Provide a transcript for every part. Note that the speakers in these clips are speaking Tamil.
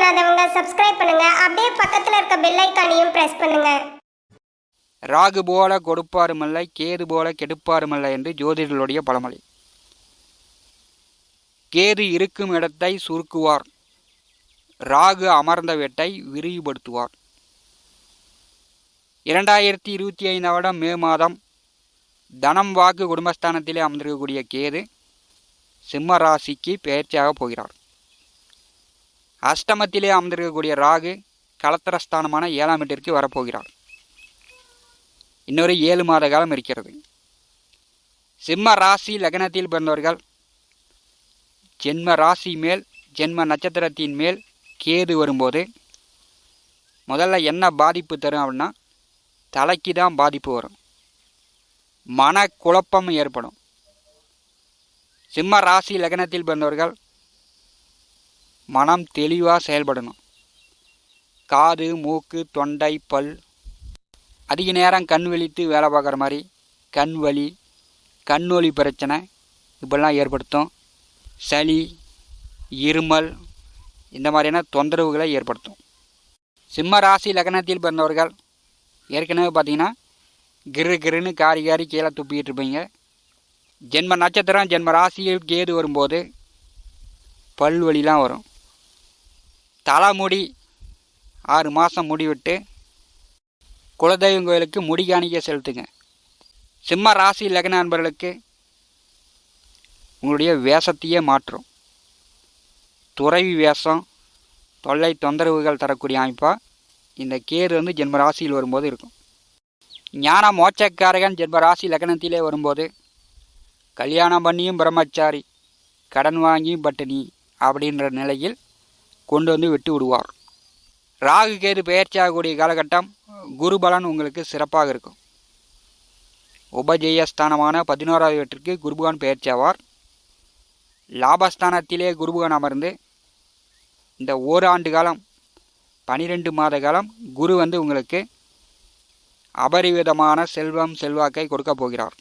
பண்ணாதவங்க சப்ஸ்கிரைப் பண்ணுங்க. அப்படியே பக்கத்தில் இருக்க பெல் ஐக்கானையும் பிரஸ் பண்ணுங்க. ராகு போல கொடுப்பாருமல்ல கேது போல கெடுப்பாருமல்ல என்று ஜோதிடர்களுடைய பழமொழி. கேது இருக்கும் இடத்தை சுருக்குவார். ராகு அமர்ந்த வீட்டை விரிவுபடுத்துவார். இரண்டாயிரத்தி இருபத்தி ஐந்தாம் வருடம் மே மாதம் தனம் வாக்கு குடும்பஸ்தானத்திலே அமர்ந்திருக்கக்கூடிய கேது சிம்ம ராசிக்கு பெயர்ச்சியாக போகிறார். அஷ்டமத்திலே அமர்ந்திருக்கக்கூடிய ராகு கலத்திரஸ்தானமான ஏழாம் வீட்டிற்கு வரப்போகிறார். இன்னொரு ஏழு மாத காலம் இருக்கிறது. சிம்ம ராசி லக்னத்தில் பிறந்தவர்கள் ஜென்ம ராசி மேல் ஜென்ம நட்சத்திரத்தின் மேல் கேது வரும்போது முதல்ல என்ன பாதிப்பு தரும் அப்படின்னா தலைக்கு தான் பாதிப்பு வரும். மன குழப்பம் ஏற்படும். சிம்ம ராசி லக்னத்தில் பிறந்தவர்கள் மனம் தெளிவாக செயல்படணும். காது மூக்கு தொண்டை பல். அதிக நேரம் கண் வெளித்து வேலை பார்க்குற மாதிரி கண் வலி கண் பிரச்சனை இப்படிலாம் ஏற்படுத்தும். சளி இருமல் இந்த மாதிரியான தொந்தரவுகளை ஏற்படுத்தும். சிம்ம ராசி லக்னத்தில் பிறந்தவர்கள் ஏற்கனவே பார்த்தீங்கன்னா கிரு கிருன்னு காரி காரி கீழே துப்பிக்கிட்டு இருப்பீங்க. ஜென்ம நட்சத்திரம் ஜென்ம ராசியில் கேது வரும்போது பல் வலிலாம் வரும். தலைமுடி ஆறு மாதம் முடி விட்டு குலதெய்வம் கோயிலுக்கு முடி காணிக்க செலுத்துங்க. சிம்ம ராசி லக்ன நண்பர்களுக்கு உங்களுடைய வேஷத்தையே மாற்றும். துறவி வேஷம் தொல்லை தொந்தரவுகள் தரக்கூடிய அமைப்பாக இந்த கேர் வந்து ஜென்ம ராசியில் வரும்போது இருக்கும். ஞான மோட்சக்காரகன் ஜென்ம ராசி லக்னத்திலே வரும்போது கல்யாணம் பண்ணியும் பிரம்மச்சாரி கடன் வாங்கியும் பட்டினி அப்படின்ற நிலையில் கொண்டு வந்து விட்டு விடுவார். ராகு கேது பெயர்ச்சியாகக்கூடிய காலகட்டம் குரு பலன் உங்களுக்கு சிறப்பாக இருக்கும். உபஜெயஸ்தானமான பதினோராவது வீட்டிற்கு குருபகான் பெயர்ச்சியாவார் லாபஸ்தானத்திலே குருபகான் அமர்ந்து இந்த ஓராண்டு காலம் பனிரெண்டு மாத காலம் குரு வந்து உங்களுக்கு அபரிவிதமான செல்வம் செல்வாக்கை கொடுக்க போகிறார்.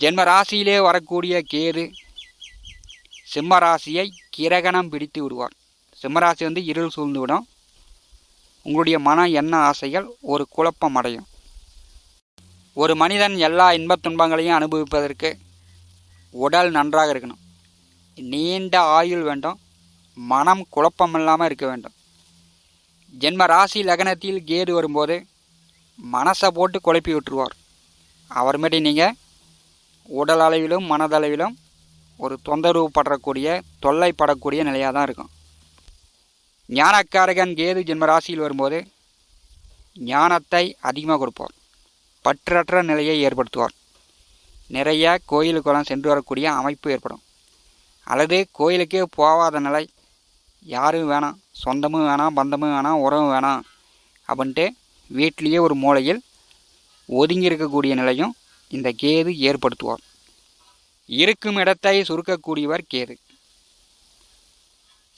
ஜென்ம ராசியிலே வரக்கூடிய கேது சிம்மராசியை கிரகணம் பிடித்து விடுவார் சிம்மராசி வந்து இருள் சூழ்ந்துவிடும் உங்களுடைய மன எண்ண ஆசைகள் ஒரு குழப்பம் அடையும். ஒரு மனிதன் எல்லா இன்பத் துன்பங்களையும் அனுபவிப்பதற்கு உடல் நன்றாக இருக்கணும். நீண்ட ஆயுள் வேண்டும். மனம் குழப்பம் இல்லாமல் இருக்க வேண்டும். ஜென்ம ராசி லக்னத்தில் கேது வரும்போது மனசை போட்டு குழப்பி விட்டுருவார். அவர் அவர்மேட்டி நீங்கள் உடல் அளவிலும் மனதளவிலும் ஒரு தொந்தரவு படக்கூடிய தொல்லைப்படக்கூடிய நிலையாக தான் இருக்கும். ஞானக்காரகன் கேது ஜென்மராசியில் வரும்போது ஞானத்தை அதிகமாக கொடுப்பார் பற்றற்ற நிலையை ஏற்படுத்துவார் நிறைய கோயிலுக்கெல்லாம் சென்று வரக்கூடிய அமைப்பு ஏற்படும். அல்லது கோயிலுக்கே போகாத நிலை யாரும் வேணாம் சொந்தமும் வேணாம் பந்தமும் வேணாம் உறவும் வேணாம் அப்படின்ட்டு வீட்டிலேயே ஒரு மூலையில் ஒதுங்கி இருக்கக்கூடிய நிலையும் இந்த கேது ஏற்படுத்துவார் இருக்கும் இடத்தை சுருக்கக்கூடியவர் கேது.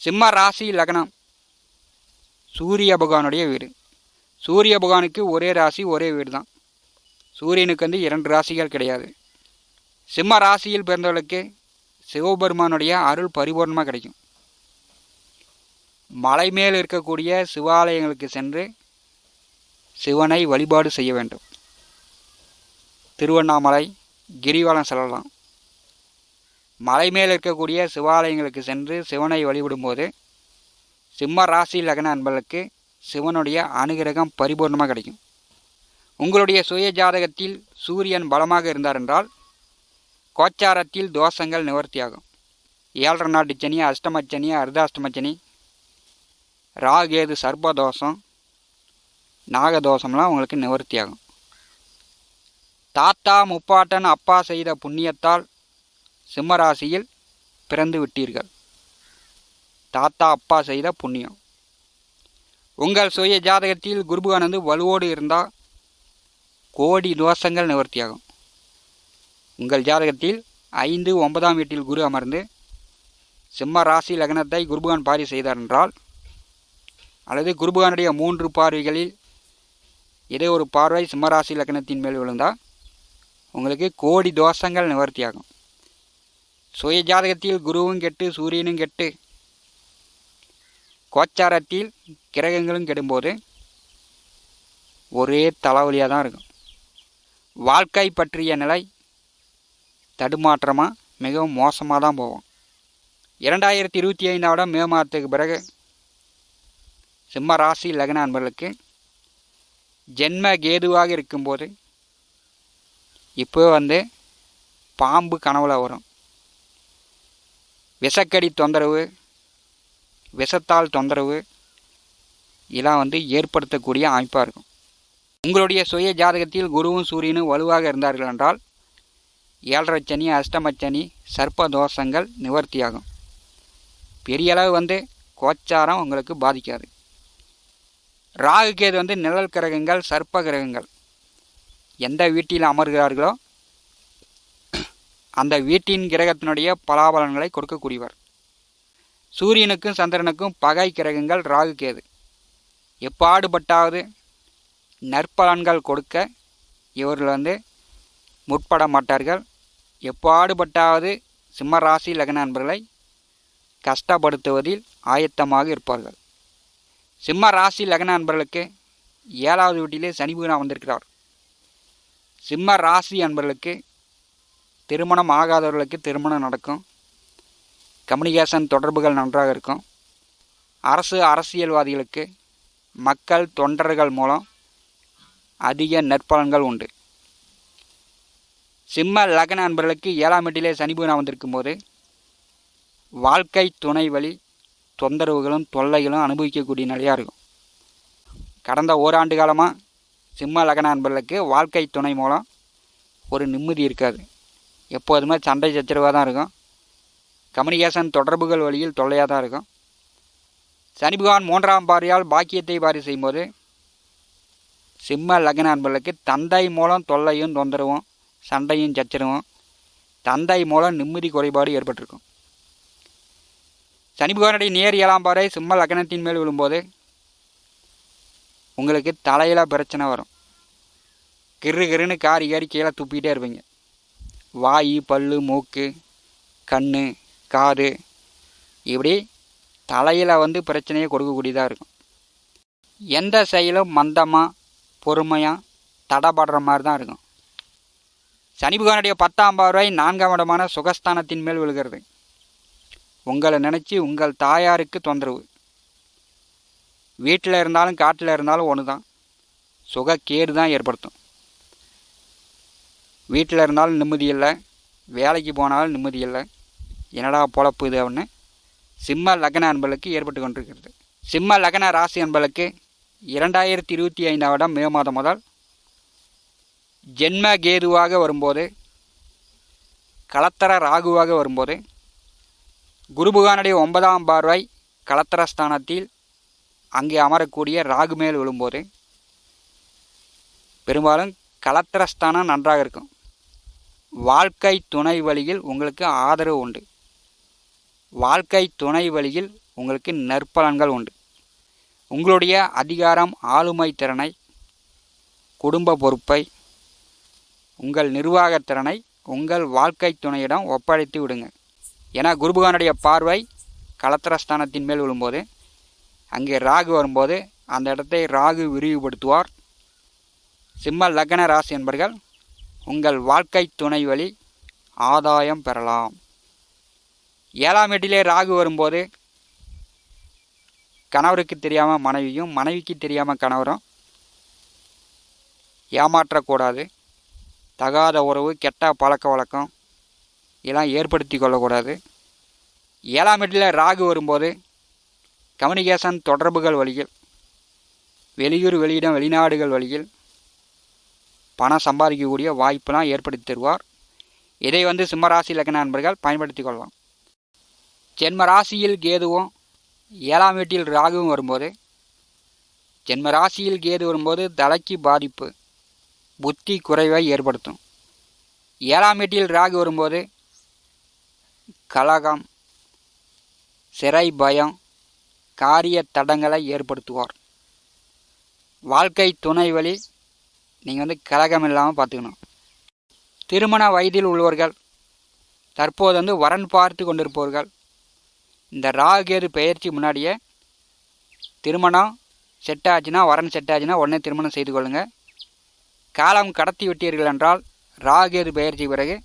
சிம்ம ராசி லக்னம். சூரிய பகவானுடைய வீடு. சூரிய பகவானுக்கு ஒரே ராசி ஒரே வீடு தான் சூரியனுக்கு வந்து இரண்டு ராசிகள் கிடையாது. சிம்ம ராசியில் பிறந்தவர்களுக்கு சிவபெருமானுடைய அருள் பரிபூர்ணமாக கிடைக்கும். மலை மேல் இருக்கக்கூடிய சிவாலயங்களுக்கு சென்று சிவனை வழிபாடு செய்ய வேண்டும். திருவண்ணாமலை கிரிவலம் செல்லலாம். மலை மேல் இருக்கக்கூடிய சிவாலயங்களுக்கு சென்று சிவனை வழிபடும்போது சிம்ம ராசி லக்ன அன்பர்களுக்கு சிவனுடைய அனுகிரகம் பரிபூர்ணமாக கிடைக்கும். உங்களுடைய சுய ஜாதகத்தில் சூரியன் பலமாக இருந்தார் என்றால் கோச்சாரத்தில் தோஷங்கள் நிவர்த்தியாகும். ஏழரை நாட்டு சனி அஷ்டமச்சனி அர்தாஷ்டமச்சனி ராகேது சர்ப்பதோஷம் நாகதோஷம்லாம் உங்களுக்கு நிவர்த்தியாகும். தாத்தா முப்பாட்டன் அப்பா செய்த புண்ணியத்தால் சிம்மராசியில் பிறந்து விட்டீர்கள். தாத்தா அப்பா செய்த புண்ணியம். உங்கள் சுய ஜாதகத்தில் குருபுகானந்து வலுவோடு இருந்தால் கோடி தோஷங்கள் நிவர்த்தியாகும். உங்கள் ஜாதகத்தில் ஐந்து ஒன்பதாம் வீட்டில் குரு அமர்ந்து சிம்ம ராசி லக்னத்தை குருபகான் பாரி செய்தார் என்றால் அல்லது குருபகானுடைய மூன்று பார்வைகளில் இதே ஒரு பார்வை சிம்மராசி லக்னத்தின் மேல் விழுந்தால் உங்களுக்கு கோடி தோஷங்கள் நிவர்த்தியாகும். சுய ஜாதகத்தில் குருவும் கெட்டு சூரியனும் கெட்டு கோச்சாரத்தில் கிரகங்களும் கெடும்போது ஒரே தலைவலியாக தான் இருக்கும். வாழ்க்கை பற்றிய நிலை தடுமாற்றமாக மிகவும் மோசமாக தான் போகும். இரண்டாயிரத்தி இருபத்தி ஐந்தாவோட மே மாதத்துக்கு பிறகு சிம்ம ராசி லக்ன அன்பர்களுக்கு ஜென்ம கேதுவாக இருக்கும்போது இப்போ வந்து பாம்பு கனவுல வரும். விஷக்கடி தொந்தரவு விஷத்தால் தொந்தரவு இதெல்லாம் வந்து ஏற்படுத்தக்கூடிய அமைப்பாக இருக்கும். உங்களுடைய சுய ஜாதகத்தில் குருவும் சூரியனும் வலுவாக இருந்தார்கள் என்றால் ஏழரை சனி அஷ்டமச்சனி சர்ப்ப தோஷங்கள் நிவர்த்தியாகும். பெரிய அளவு வந்து கோச்சாரம் உங்களுக்கு பாதிக்காது. ராகு கேது வந்து நிழல் கிரகங்கள் சர்ப்ப கிரகங்கள். எந்த வீட்டில் அமர்கிறார்களோ அந்த வீட்டின் கிரகத்தினுடைய பலாபலன்களை கொடுக்கக்கூடியவர். சூரியனுக்கும் சந்திரனுக்கும் பகை கிரகங்கள் ராகு கேது. எப்பாடுபட்டாவது நற்பலன்கள் கொடுக்க இவர்கள் வந்து முற்பட மாட்டார்கள். எப்பாடுபட்டாவது சிம்ம ராசி லக்ன நண்பர்களை கஷ்டப்படுத்துவதில் ஆயத்தமாக இருப்பார்கள். சிம்ம ராசி லக்ன நண்பர்களுக்கு ஏழாவது வீட்டிலே சனி பகவான் வந்திருக்கிறார். சிம்ம ராசி அன்பர்களுக்கு திருமணம் ஆகாதவர்களுக்கு திருமணம் நடக்கும். கம்யூனிகேஷன் தொடர்புகள் நன்றாக இருக்கும். அரசு அரசியல்வாதிகளுக்கு மக்கள் தொண்டர்கள் மூலம் அதிக நற்பலன்கள் உண்டு. சிம்ம லக்ன அன்பர்களுக்கு ஏழாம் வீட்டிலே சனிபூனா வந்திருக்கும் போது வாழ்க்கை துணை வழி தொந்தரவுகளும் தொல்லைகளும் அனுபவிக்கக்கூடிய நிலையாக இருக்கும். கடந்த ஓராண்டு காலமாக சிம்ம லக்ன அன்பர்களுக்கு வாழ்க்கை துணை மூலம் ஒரு நிம்மதி இருக்காது. எப்போதுமே சண்டை சச்சரவாக தான் இருக்கும். கம்யூனிகேஷன் தொடர்புகள் வழியில் தொல்லையாக தான் இருக்கும். சனி பகவான் மூன்றாம் பாரியால் பாக்கியத்தை பாரி செய்யும்போது சிம்ம லக்ன அன்பர்களுக்கு தந்தை மூலம் தொல்லையும் தொந்தரவும் சண்டையும் சச்சரவும் தந்தை மூலம் நிம்மதி குறைபாடு ஏற்பட்டிருக்கும். சனி பகவானுடைய நேர் ஏழாம் பாறை சிம்ம லக்னத்தின் மேல் விழும்போது உங்களுக்கு தலையில் பிரச்சனை வரும். கிரு கிருன்னு காரி காரி கீழே துப்பிக்கிட்டே இருப்பீங்க. வாய் பல்லு மூக்கு கண் காது இப்படி தலையில் வந்து பிரச்சனையை கொடுக்கக்கூடியதாக இருக்கும். எந்த செயலும் மந்தமாக பொறுமையாக தடைபடுற மாதிரி தான் இருக்கும். சனி பகவானுடைய பத்தாம் பார்வை நான்காம் இடமான சுகஸ்தானத்தின் மேல் விழுகிறது. உங்களை நினச்சி உங்கள் தாயாருக்கு தொந்தரவு. வீட்டில் இருந்தாலும் காட்டில் இருந்தாலும் ஒன்று தான் சுகக்கேடு தான் ஏற்படுத்தும். வீட்டில் இருந்தாலும் நிம்மதி இல்லை. வேலைக்கு போனாலும் நிம்மதி இல்லை. என்னடா பொழப்பு இது அப்படின்னு சிம்ம லக்ன அன்பர்களுக்கு ஏற்பட்டு கொண்டிருக்கிறது. சிம்ம லக்ன ராசி அன்பர்களுக்கு இரண்டாயிரத்தி இருபத்தி ஐந்தாம் இடம் மே மாதம் முதல் ஜென்ம கேதுவாக வரும்போது கலத்தர ராகுவாக வரும்போது குருபுகானுடைய ஒன்பதாம் பார்வை கலத்தர ஸ்தானத்தில் அங்கே அமரக்கூடிய ராகு மேல் விழும்போது பெரும்பாலும் கலத்தர ஸ்தானம் நன்றாக இருக்கும். வாழ்க்கை துணை வழியில் உங்களுக்கு ஆதரவு உண்டு. வாழ்க்கை துணை வழியில் உங்களுக்கு நற்பலன்கள் உண்டு. உங்களுடைய அதிகாரம் ஆளுமை திறனை குடும்ப பொறுப்பை உங்கள் நிர்வாகத்திறனை உங்கள் வாழ்க்கை துணையிடம் ஒப்படைத்து விடுங்க. ஏன்னா குருபகானுடைய பார்வை கலத்திரஸ்தானத்தின் மேல் விழும்போது அங்கே ராகு வரும்போது அந்த இடத்தை ராகு விரிவுபடுத்துவார். சிம்ம லக்ன ராசி என்பர்கள் உங்கள் வாழ்க்கை துணை வழி ஆதாயம் பெறலாம். ஏழாம் வீட்டிலே ராகு வரும்போது கணவருக்கு தெரியாமல் மனைவியும் மனைவிக்கு தெரியாமல் கணவரும் ஏமாற்றக்கூடாது. தகாத உறவு கெட்ட பழக்க வழக்கம் இதெல்லாம் ஏற்படுத்தி கொள்ளக்கூடாது. ஏழாம் வீட்டில் ராகு வரும்போது கம்யூனிகேஷன் தொடர்புகள் வழியில் வெளியூர் வெளியிடம் வெளிநாடுகள் வழியில் பணம் சம்பாதிக்கக்கூடிய வாய்ப்பெல்லாம் ஏற்படுத்தி தருவார். இதை வந்து சிம்மராசி லக்ன நண்பர்கள் பயன்படுத்தி கொள்ளலாம். ஜென்ம ராசியில் கேதுவும் ஏழாம் வீட்டில் ராகுவும் வரும்போது ஜென்ம ராசியில் கேது வரும்போது தலைக்கு பாதிப்பு புத்தி குறைவை ஏற்படுத்தும். ஏழாம் வீட்டில் ராகு வரும்போது கலகம் சிறை பயம் காரிய தடங்களை ஏற்படுத்துவார். வாழ்க்கை துணை வழி நீங்கள் வந்து கலகம் இல்லாமல் பார்த்துக்கணும். திருமண வயதில் உள்ளவர்கள் தற்போது வந்து வரன் பார்த்து கொண்டிருப்பவர்கள் இந்த ராகேது பெயர்ச்சி முன்னாடியே திருமணம் செட் ஆச்சுன்னா வரன் செட் ஆச்சுன்னா உடனே திருமணம் செய்து கொள்ளுங்கள் காலம் கடத்தி விட்டீர்கள் என்றால் ராகேது பெயர்ச்சி பிறகு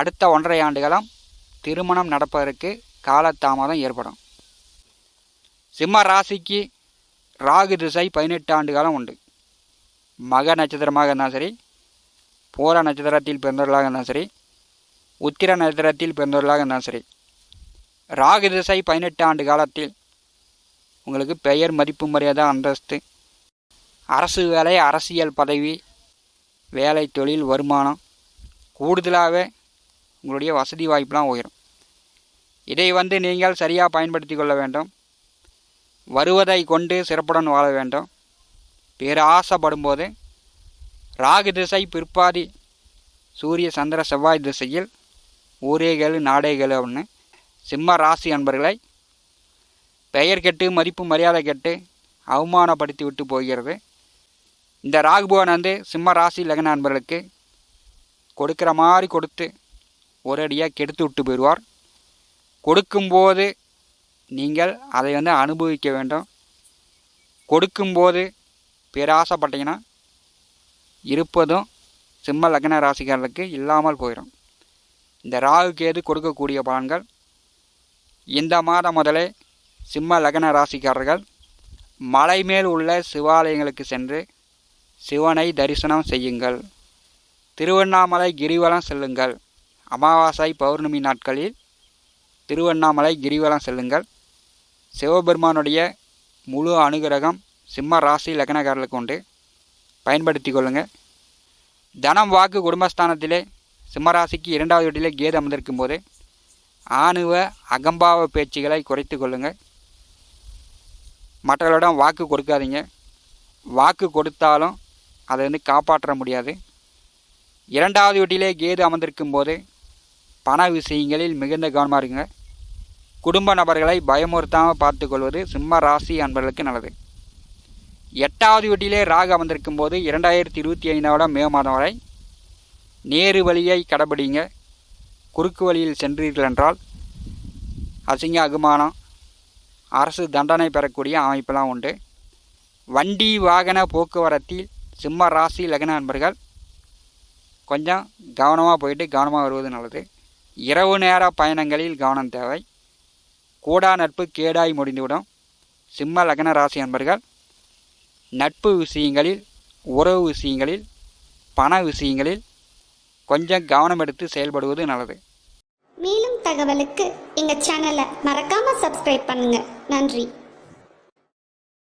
அடுத்த ஒன்றரை ஆண்டுகளும் திருமணம் நடப்பதற்கு காலதாமதம் ஏற்படும். சிம்ம ராசிக்கு ராகு திசை பதினெட்டு ஆண்டு காலம் உண்டு. மக நட்சத்திரமாக இருந்தாலும் சரி பூர நட்சத்திரத்தில் பிறந்தவர்களாக இருந்தாலும் சரி உத்திர நட்சத்திரத்தில் பிறந்தவர்களாக இருந்தாலும் சரி ராகு திசை பதினெட்டு ஆண்டு காலத்தில் உங்களுக்கு பெயர் மதிப்பு மரியாதை அந்தஸ்து அரசு வேலை அரசியல் பதவி வேலை தொழில் வருமானம் கூடுதலாகவே உங்களுடைய வசதி வாய்ப்பெலாம் உயரும். இதை வந்து நீங்கள் சரியாக பயன்படுத்தி கொள்ள வேண்டும். வருவதை கொண்டு சிறப்புடன் வாழ வேண்டும். பேர் ஆசைப்படும்போது ராகு திசை பிற்பாதி சூரிய சந்திர செவ்வாய் திசையில் ஊரேகள் கேளு அப்படின்னு சிம்ம ராசி அன்பர்களை பெயர் கெட்டு மதிப்பு மரியாதை கெட்டு அவமானப்படுத்தி விட்டு போகிறது. இந்த ராகுபவன் வந்து சிம்ம ராசி லக்ன அன்பர்களுக்கு கொடுக்குற மாதிரி கொடுத்து ஒரு அடியாக கெடுத்து விட்டு போயிடுவார். கொடுக்கும்போது நீங்கள் அதை வந்து அனுபவிக்க வேண்டும். கொடுக்கும்போது பேராசைப்பட்டீங்கன்னா இருப்பதும் சிம்ம லக்ன ராசிக்காரர்களுக்கு இல்லாமல் போயிடும். இந்த ராகு கேது கொடுக்கக்கூடிய பலன்கள் இந்த மாதம் முதலே சிம்ம லக்ன ராசிக்காரர்கள் மலை மேல் உள்ள சிவாலயங்களுக்கு சென்று சிவனை தரிசனம் செய்யுங்கள். திருவண்ணாமலை கிரிவலம் செல்லுங்கள். அமாவாசை பௌர்ணமி நாட்களில் திருவண்ணாமலை கிரிவலம் செல்லுங்கள். சிவபெருமானுடைய முழு அனுகிரகம் சிம்ம ராசி லக்னக்காரர்களுக்கு உண்டு. பயன்படுத்தி கொள்ளுங்கள் தனம் வாக்கு குடும்பஸ்தானத்திலே சிம்மராசிக்கு இரண்டாவது வீட்டிலே கேது அமர்ந்திருக்கும் போது ஆணுவ அகம்பாவ பேச்சுகளை குறைத்து கொள்ளுங்கள் மற்றவர்களிடம் வாக்கு கொடுக்காதீங்க. வாக்கு கொடுத்தாலும் அதை வந்து காப்பாற்ற முடியாது. இரண்டாவது வீட்டிலே கேது அமர்ந்திருக்கும் போது பண விஷயங்களில் மிகுந்த கவனமாக இருங்க குடும்ப நபர்களை பயமுறுத்தாமல் பார்த்துக்கொள்வது சிம்ம ராசி அன்பர்களுக்கு நல்லது. எட்டாவது வீட்டிலே ராகு அமர்ந்திருக்கும் போது இரண்டாயிரத்தி இருபத்தி ஐந்தாவது மே மாதம் வரை நேரு வழியை கடைபிடிங்க. குறுக்கு வழியில் சென்றீர்கள் என்றால் அசிங்க அகுமானம் அரசு தண்டனை பெறக்கூடிய அமைப்பெல்லாம் உண்டு. வண்டி வாகன போக்குவரத்தில் சிம்ம ராசி லக்ன நண்பர்கள் கொஞ்சம் கவனமாக போயிட்டு கவனமாக வருவது நல்லது. இரவு நேர பயணங்களில் கவனம் தேவை. கூடா நட்பு கேடாய் முடிந்துவிடும். சிம்ம லக்ன ராசி நண்பர்கள் நட்பு விஷயங்களில் உறவு விஷயங்களில் பண விஷயங்களில் கொஞ்சம் கவனம் எடுத்து செயல்படுவது நல்லது. மேலும் தகவலுக்கு எங்கள் சேனலை மறக்காமல் சப்ஸ்கிரைப் பண்ணுங்கள் நன்றி.